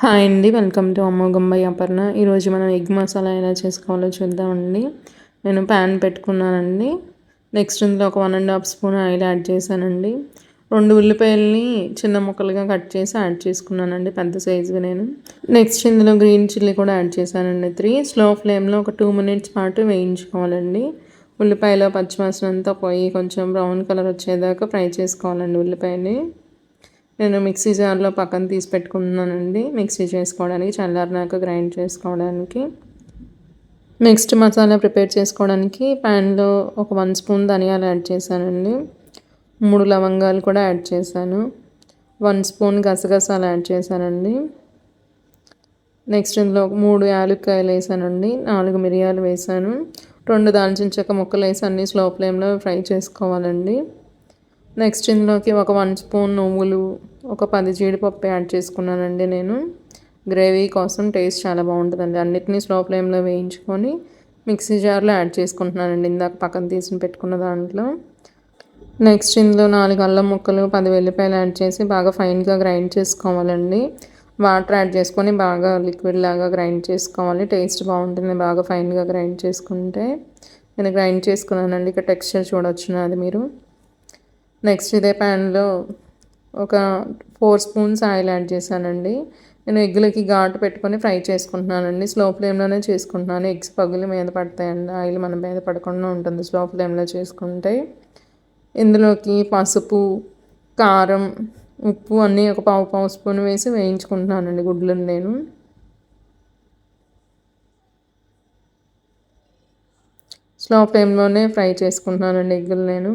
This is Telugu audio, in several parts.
హాయ్ అండి వెల్కమ్ టు అమ్మోగంబై అపర్ణ. ఈరోజు మనం ఎగ్ మసాలా ఎలా చేసుకోవాలో చూద్దామండి. నేను ప్యాన్ పెట్టుకున్నానండి. నెక్స్ట్ ఇందులో ఒక one and half spoon oil add చేశానండి. రెండు ఉల్లిపాయల్ని చిన్న ముక్కలుగా కట్ చేసి యాడ్ చేసుకున్నానండి పెద్ద సైజుగా నేను. నెక్స్ట్ ఇందులో గ్రీన్ చిల్లీ కూడా యాడ్ చేశానండి. త్రీ స్లో ఫ్లేమ్లో ఒక టూ మినిట్స్ పాటు వేయించుకోవాలండి. ఉల్లిపాయలో పచ్చివాసన అంతా పోయి కొంచెం బ్రౌన్ కలర్ వచ్చేదాకా ఫ్రై చేసుకోవాలండి ఉల్లిపాయని. నేను మిక్సీ జార్లో పక్కన తీసి పెట్టుకున్నానండి. మిక్సీ చేసుకోవడానికి చల్లారినాక గ్రైండ్ చేసుకోవడానికి. నెక్స్ట్ మసాలా ప్రిపేర్ చేసుకోవడానికి ప్యాన్లో ఒక వన్ స్పూన్ ధనియాలు యాడ్ చేశానండి. మూడు లవంగాలు కూడా యాడ్ చేశాను. వన్ స్పూన్ గసగసాలు యాడ్ చేశానండి. నెక్స్ట్ ఇందులో మూడు యాలక్కాయలు వేసానండి. నాలుగు మిరియాలు వేసాను. రెండు దాల్చిన చెక్క ముక్కలు వేసి అన్నీ స్లో ఫ్లేమ్లో ఫ్రై చేసుకోవాలండి. నెక్స్ట్ ఇందులోకి ఒక వన్ స్పూన్ నువ్వులు ఒక పది జీడిపప్పు యాడ్ చేసుకున్నానండి నేను. గ్రేవీ కోసం టేస్ట్ చాలా బాగుంటుందండి. అన్నిటినీ స్లో ఫ్లేమ్లో వేయించుకొని మిక్సీ జార్లో యాడ్ చేసుకుంటున్నానండి ఇందాక పక్కన తీసి పెట్టుకున్న దాంట్లో. నెక్స్ట్ ఇందులో నాలుగు అల్లం ముక్కలు పది వెల్లిపాయలు యాడ్ చేసి బాగా ఫైన్గా గ్రైండ్ చేసుకోవాలండి. వాటర్ యాడ్ చేసుకొని బాగా లిక్విడ్ లాగా గ్రైండ్ చేసుకోవాలి. టేస్ట్ బాగుంటుంది బాగా ఫైన్గా గ్రైండ్ చేసుకుంటే. నేను గ్రైండ్ చేసుకున్నానండి. ఇక టెక్స్చర్ చూడవచ్చు అది మీరు? నెక్స్ట్ ఇదే ప్యాన్లో ఒక ఫోర్ స్పూన్స్ ఆయిల్ యాడ్ చేశానండి. నేను ఎగ్గులకి ఘాటు పెట్టుకొని ఫ్రై చేసుకుంటున్నానండి. స్లో ఫ్లేమ్లోనే చేసుకుంటున్నాను. ఎగ్స్ పగులు మీద పడతాయండి. ఆయిల్ మన మీద పడకుండా ఉంటుంది స్లో ఫ్లేమ్లో చేసుకుంటే. ఇందులోకి పసుపు కారం ఉప్పు అన్నీ ఒక పావు పావు స్పూన్ వేసి వేయించుకుంటున్నానండి గుడ్లను నేను. స్లో ఫ్లేమ్లోనే ఫ్రై చేసుకుంటున్నానండి ఎగ్గులు నేను.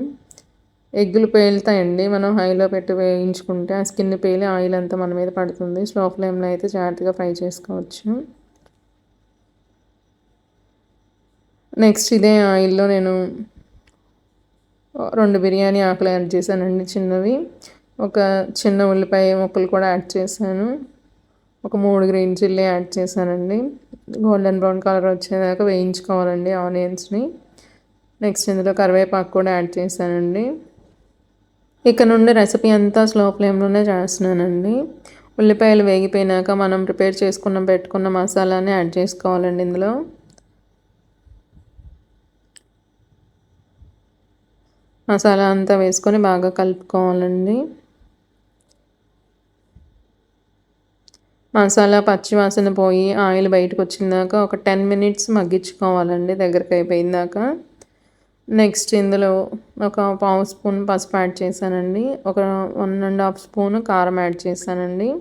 ఎగ్గులు పేలుతాయండి. మనం హైలో పెట్టి వేయించుకుంటే ఆ స్కిన్ పేలి ఆయిల్ అంతా మన మీద పడుతుంది. స్లో ఫ్లేమ్లో అయితే జాగ్రత్తగా ఫ్రై చేసుకోవచ్చు. నెక్స్ట్ ఇదే ఆయిల్లో నేను రెండు బిర్యానీ ఆకులు యాడ్ చేశానండి చిన్నవి. ఒక చిన్న ఉల్లిపాయ ముక్కలు కూడా యాడ్ చేశాను. ఒక మూడు గ్రీన్ చిల్లీ యాడ్ చేశానండి. గోల్డెన్ బ్రౌన్ కలర్ వచ్చేదాకా వేయించుకోవాలండి ఆనియన్స్ని. నెక్స్ట్ ఇందులో కరివేపాకు కూడా యాడ్ చేశానండి. ఇక్కడ నుండి రెసిపీ అంతా స్లో ఫ్లేమ్లోనే చేస్తున్నానండి. ఉల్లిపాయలు వేగిపోయినాక మనం ప్రిపేర్ చేసుకున్న పెట్టుకున్న మసాలాని యాడ్ చేసుకోవాలండి ఇందులో. మసాలా అంతా వేసుకొని బాగా కలుపుకోవాలండి. మసాలా పచ్చివాసన పోయి ఆయిల్ బయటకు వచ్చిందాక ఒక టెన్ మినిట్స్ మగ్గించుకోవాలండి దగ్గరికి అయిపోయిందాక. నెక్స్ట్ ఇందులో ఒక పావు స్పూన్ పసుపు యాడ్ చేశానండి. ఒక వన్ అండ్ హాఫ్ స్పూన్ కారం యాడ్ చేశానండి.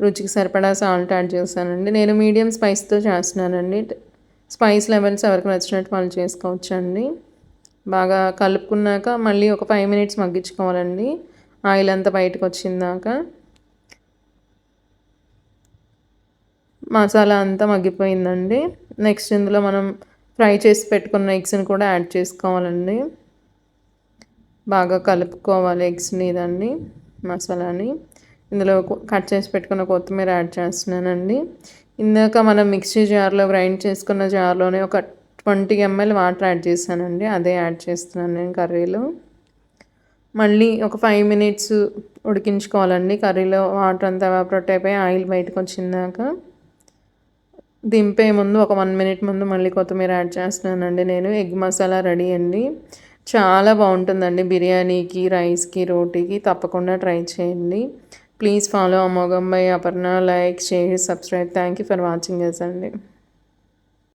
రుచికి సరిపడా సాల్ట్ యాడ్ చేశానండి. నేను మీడియం స్పైస్తో చేస్తున్నానండి. స్పైస్ లెవెల్స్ ఎవరికి నచ్చినట్టు వాళ్ళు చేసుకోవచ్చండి. బాగా కలుపుకున్నాక మళ్ళీ ఒక ఫైవ్ మినిట్స్ మగ్గించుకోవాలండి. ఆయిల్ అంతా బయటకు వచ్చిందాక. మసాలా అంతా మగ్గిపోయిందండి. నెక్స్ట్ ఇందులో మనం ఫ్రై చేసి పెట్టుకున్న ఎగ్స్ని కూడా యాడ్ చేసుకోవాలండి. బాగా కలుపుకోవాలి ఎగ్స్ని దాన్ని మసాలాని. ఇందులో కట్ చేసి పెట్టుకున్న కొత్తిమీర యాడ్ చేస్తున్నానండి. ఇందాక మనం మిక్సీ జార్లో గ్రైండ్ చేసుకున్న జార్లోనే ఒక ట్వంటీ ఎంఎల్ వాటర్ యాడ్ చేశానండి. అదే యాడ్ చేస్తున్నాను నేను కర్రీలో. మళ్ళీ ఒక ఫైవ్ మినిట్స్ ఉడికించుకోవాలండి. కర్రీలో వాటర్ అంతా ఎవాపరేట్ అయిపోయి ఆయిల్ బయటకు వచ్చిందాక. దింపే ముందు ఒక వన్ మినిట్ ముందు మళ్ళీ కొత్తిమీర యాడ్ చేస్తున్నానండి. నేను ఎగ్ మసాలా రెడీ అండి. చాలా బాగుంటుందండి బిర్యానీకి రైస్కి రోటీకి. తప్పకుండా ట్రై చేయండి. Please follow అమోగంబై Aparna. Like share subscribe. Thank you for watching yes అండి.